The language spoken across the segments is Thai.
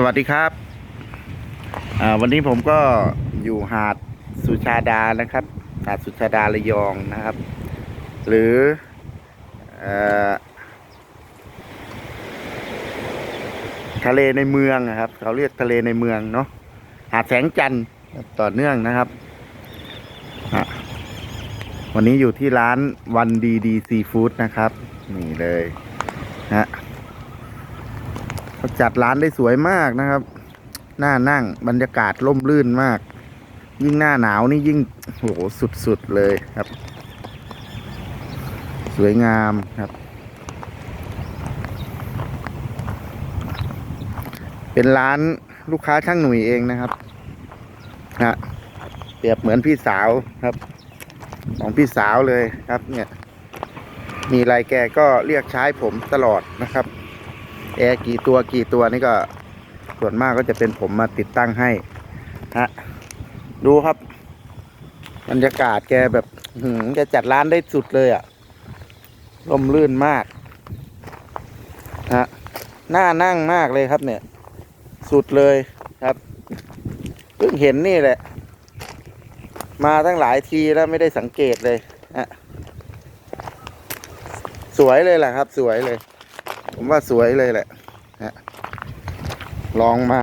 สวัสดีครับวันนี้ผมก็อยู่หาดสุชาดานะครับ หาดสุชาดาระยองนะครับ หรือเอทะเลในเมืองนะครับ เขาเรียกทะเลในเมืองเนาะหาดแสงจันทร์ต่อเนื่องนะครับวันนี้อยู่ที่ร้านวันดีดีซีฟู้ดนะครับ นี่เลยนะ จัดร้านได้สวยมากนะครับ หน้านั่งบรรยากาศร่มรื่นมาก ยิ่งหน้าหนาวนี่ยิ่งโหสุดๆเลยครับ สวยงามครับ เป็นร้านลูกค้าช่างหนุ่ยเองนะครับนะเปรียบเหมือนพี่สาวครับ ของพี่สาวเลยครับเนี่ย มีอะไรแกก็เรียกใช้ผมตลอดนะครับ แอร์กี่ตัวกี่ตัวนี่ก็ส่วนมากก็จะเป็นผมมาติดตั้งให้ฮะดูครับบรรยากาศแกแบบหืมแกจัดร้านได้สุดเลยอะ่ะร่มรื่นมากฮะน่านั่งมากเลยครับเนี่ย สุดเลยครับเพิ่งเห็นนี่แหละ มาตั้งหลายทีแล้วไม่ได้สังเกตเลยฮะสวยเลยแหละครับ สวยเลย ผมว่าสวยเลยแหละนะลองมา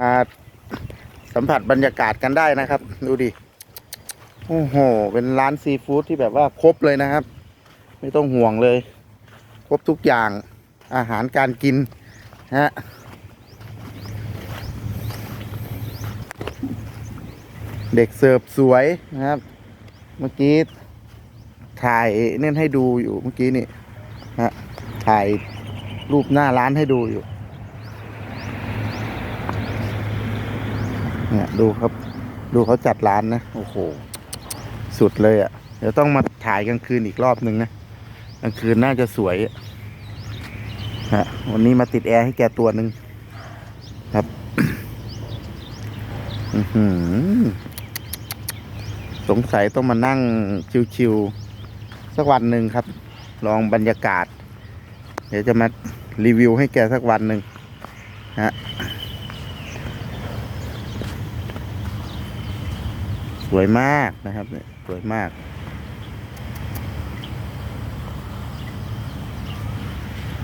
สัมผัสบรรยากาศกันได้นะครับ ดูดิ โอ้โห เป็นร้านซีฟู้ดที่แบบว่าครบเลยนะครับ ไม่ต้องห่วงเลย ครบทุกอย่างอาหารการกินฮะเด็กเสิร์ฟสวยนะครับ เมื่อกี้ถ่ายเน่นให้ดูอยู่เมื่อกี้นี่ฮะถ่าย รูปหน้าร้านให้ดูอยู่ เนี่ยดูครับ ดูเขาจัดร้านนะ โอ้โห สุดเลยอะ่ะ เดี๋ยวต้องมาถ่ายกลางคืนอีกรอบหนึ่งนะ กลางคืนน่าจะสวยฮะวันนี้มาติดแอร์ให้แกตัวหนึ่งครับอื้อหือสงสัยต้องมานั่งชิวๆสักวันหนึ่งครับ ลองบรรยากาศ เดี๋ยวจะมารีวิวให้แกสักวันหนึ่งฮะสวยมากนะครับเนี่ยสวยมาก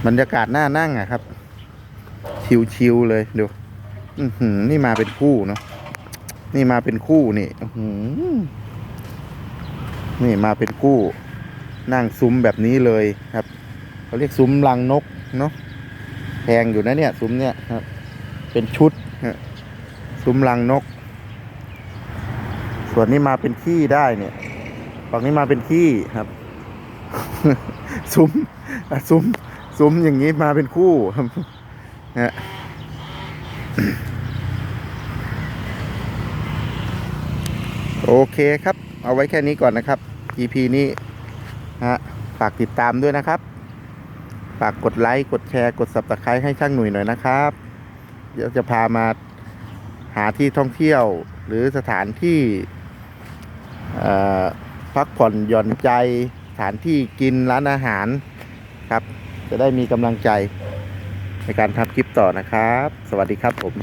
บรรยากาศน่านั่งอะครับ ชิวๆเลยดูอือหือนี่มาเป็นคู่เนาะนี่มาเป็นคู่นี่อื้อหือนี่มาเป็นคู่ นั่งซุ้มแบบนี้เลยครับ เขาเรียกซุ้มรังนกเนาะแพงอยู่นะเนี่ยซุ้มเนี่ยครับ เป็นชุดฮซุ้มรังนก ส่วนนี้มาเป็นขี้ได้เนี่ยฝั่งนี้มาเป็นขี้ครับ ซุ้มซุ้มซุ้มอย่างนี้มาเป็นคู่ครับฮะโอเคครับ เอาไว้แค่นี้ก่อนนะครับ EP นี้ฮะฝากติดตามด้วยนะครับ ฝากกดไลค์ กดแชร์ กด s u b สไครต์ให้ช่างหนุ่ยหน่อยนะครับ เดี๋ยวจะพามาหาที่ท่องเที่ยว หรือสถานที่พักผ่อนหย่อนใจสถานที่กินร้านอาหารครับ จะได้มีกำลังใจในการทำคลิปต่อนะครับ สวัสดีครับผม